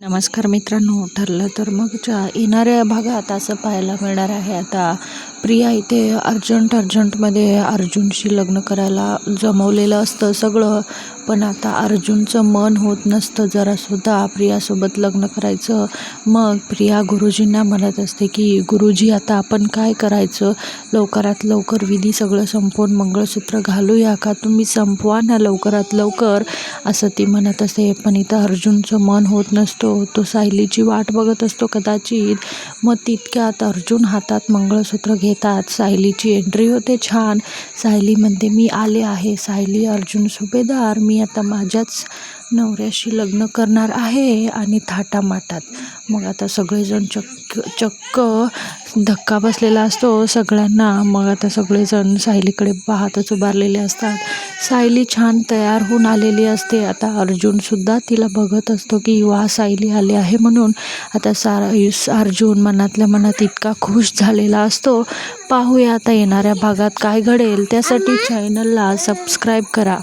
नमस्कार मित्रांनो ठरलं तर मग येणाऱ्या भागात असं पाहायला मिळणार आहे. आता प्रिया इथे अर्जंट अर्जंटमध्ये अर्जुनशी लग्न करायला जमवलेलं असतं सगळं. पण आता अर्जुनचं मन होत नसतं. जरासुद्धा प्रियासोबत लग्न करायचं. मग प्रिया गुरुजींना म्हणत असते की गुरुजी आता आपण काय करायचं? लवकरात लवकर विधी सगळं संपवून मंगळसूत्र घालूया का? तुम्ही संपवा ना लवकरात लवकर. असं ती म्हणत असते. पण इथं अर्जुनचं मन होत नसतो. तो सायलीची वाट बघत असतो कदाचित. मग तितक्यात अर्जुन हातात मंगळसूत्र घेतात. सायलीची एंट्री होते छान. सायली म्हणते मी आले आहे. सायली अर्जुन सुभेदार मी आता माझ्याच नवऱ्याशी लग्न करणार आहे आणि थाटामाटात. मग आता सगळेजण चक्क चक्क धक्का बसलेला असतो सगळ्यांना. मग आता सगळेजण सायलीकडे पाहतच उभारलेले असतात. सायली छान तयार होऊन आलेली असते. आता अर्जुनसुद्धा तिला बघत असतो की वा सायली आली आहे म्हणून. आता सारा अर्जुन मनातल्या मनात इतका खुश झालेला असतो. पाहूया आता येणाऱ्या भागात काय घडेल. त्यासाठी चॅनलला सबस्क्राईब करा.